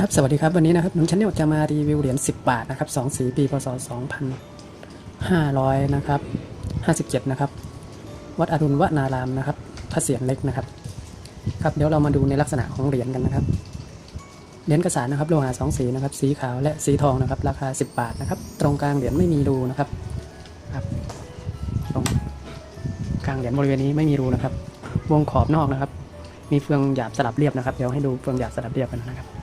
ครับ สวัสดีครับ วันนี้นะครับหนุ่มชั้นเนลจะมารีวิวเหรียญ10 บาทนะครับสองสีปีพศ 2500 นะครับ 57 นะครับ วัดอรุณวนารามนะครับพระเศียรเล็กนะครับ ครับ เดี๋ยวเรามาดูในลักษณะของเหรียญกันนะครับ เหรียญกระสานนะครับ โลหะสองสีนะครับ สีขาวและสีทองนะครับ ราคา 10 บาทนะครับ ตรงกลางเหรียญไม่มีรูนะครับ ครับ ตรงกลางเหรียญบริเวณนี้ไม่มีรูนะครับ วงขอบนอกนะครับ มีเฟืองหยาบสลับเรียบนะครับ เดี๋ยวให้ดูเฟืองหยาบสลับเรียบกันนะครับ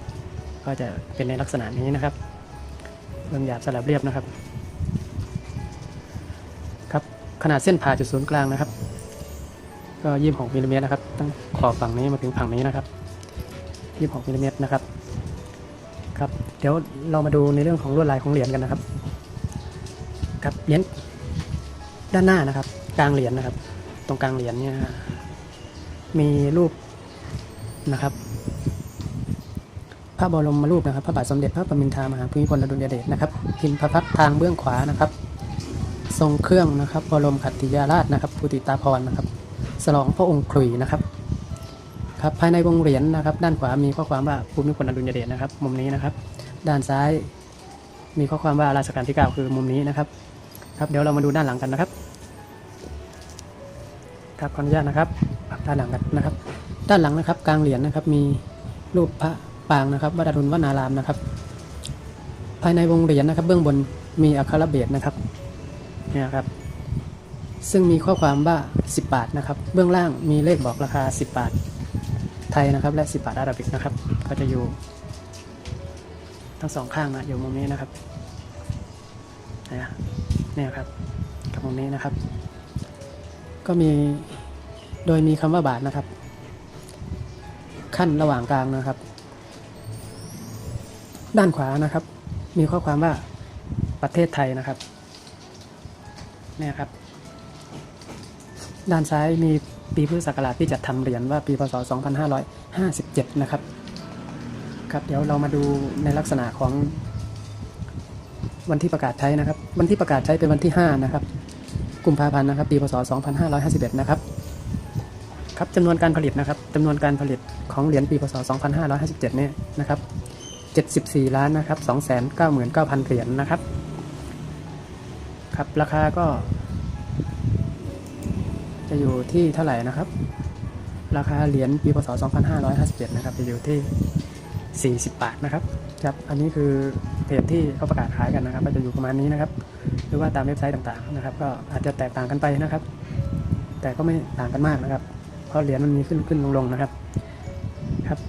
ก็จะเป็นในลักษณะนี้นะครับเฟืองหยาบสลับเรียบนะครับ ครับขนาดเส้นผ่าจุดศูนย์กลางนะครับ ก็ยี่สิบหกมิลลิเมตรนะครับ ตั้งขอบฝั่งนี้มาถึงฝั่งนี้นะครับยี่สิบหกมิลลิเมตรนะครับ ครับ เดี๋ยวเรามาดูในเรื่องของลวดลายของเหรียญกันนะครับ ครับเหรียญด้านหน้านะครับ กลางเหรียญนะครับ ตรงกลางเหรียญเนี่ยมีรูปนะครับ ระบรมรูปนะครับ พระบาทสมเด็จพระปรมินทรามหาภูมิพลอดุลยเดชนะครับพิมพ์พระพักทางเบื้องขวานะครับ ทรงเครื่องนะครับบรมขัตติยาราชนะครับภูติตาภรนะครับสลองพระองค์ขลุยนะครับครับภายในวงเหรียญนะครับ ด้านขวามีข้อความว่าภูมิพลอดุลยเดชนะครับ มุมนี้นะครับ ด้านซ้ายมีข้อความว่าราชการที่9คือมุมนี้นะครับ ครับเดี๋ยวเรามาดูด้านหลังกันนะครับครับขออนุญาตนะครับด้านหลังกันนะครับ ด้านหลังนะครับกลางเหรียญนะครับมีรูปพระ ปางนะครับวัดอรุณวนารามนะครับ ภายในวงเหรียญนะครับ เบื้องบนมีอักขระเบียดนะครับเนี่ยครับ ซึ่งมีข้อความว่า 10 บาทนะครับ เบื้องล่างมีเลขบอกราคา 10 บาท ไทยนะครับ และ 10 บาทอาหรับิกนะครับ ก็จะอยู่ ทั้งสองข้างนะอยู่มุมนี้นะครับนะเนี่ยครับกับมุมนี้นะครับ ก็มีโดยมีคำว่าบาทนะครับ ขั้นระหว่างกลางนะครับ ด้านขวานะครับ มีข้อความว่าประเทศไทยนะครับเนี่ยครับ ด้านซ้ายมีปีพุทธศักราชที่จัดทำเหรียญว่าปีพศ 2557 นะครับ ครับเดี๋ยวเรามาดูในลักษณะของวันที่ประกาศใช้นะครับ วันที่ประกาศใช้เป็นวันที่ 5 นะครับ กุมภาพันธ์นะครับ ปีพศ 2551 นะครับ ครับจำนวนการผลิตนะครับจำนวนการผลิตของเหรียญปีพศ 2557 เนี่ยนะครับ 74 ล้านนะครับ 299,000 เหรียญนะครับ ครับ ราคาก็ จะอยู่ที่เท่าไหร่นะครับ ราคาเหรียญปีพศ 2557 นะครับ จะอยู่ที่ 40 บาทนะครับ ครับ อันนี้คือเพจที่เขาประกาศขายกันนะครับ ก็จะอยู่ประมาณนี้นะครับ หรือว่าตามเว็บไซต์ต่างๆนะครับ ก็อาจจะแตกต่างกันไปนะครับ แต่ก็ไม่ต่างกันมากนะครับ เพราะเหรียญมันมีขึ้นขึ้นลงลงนะครับ ครับ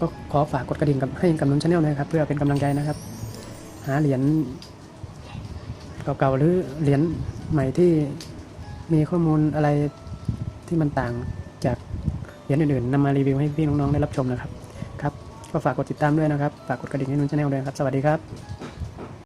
ก็ขอฝากกดกระดิ่งกับให้กับนุนชาแนลนะครับ เพื่อเป็นกำลังใจนะครับ หาเหรียญเก่าๆหรือเหรียญใหม่ที่มีข้อมูลอะไรที่มันต่างจากเหรียญอื่นๆนำมารีวิวให้พี่น้องๆได้รับชมนะครับครับก็ฝากกดติดตามด้วยนะครับฝากกดกระดิ่งให้นุนชาแนลด้วยครับ สวัสดีครับ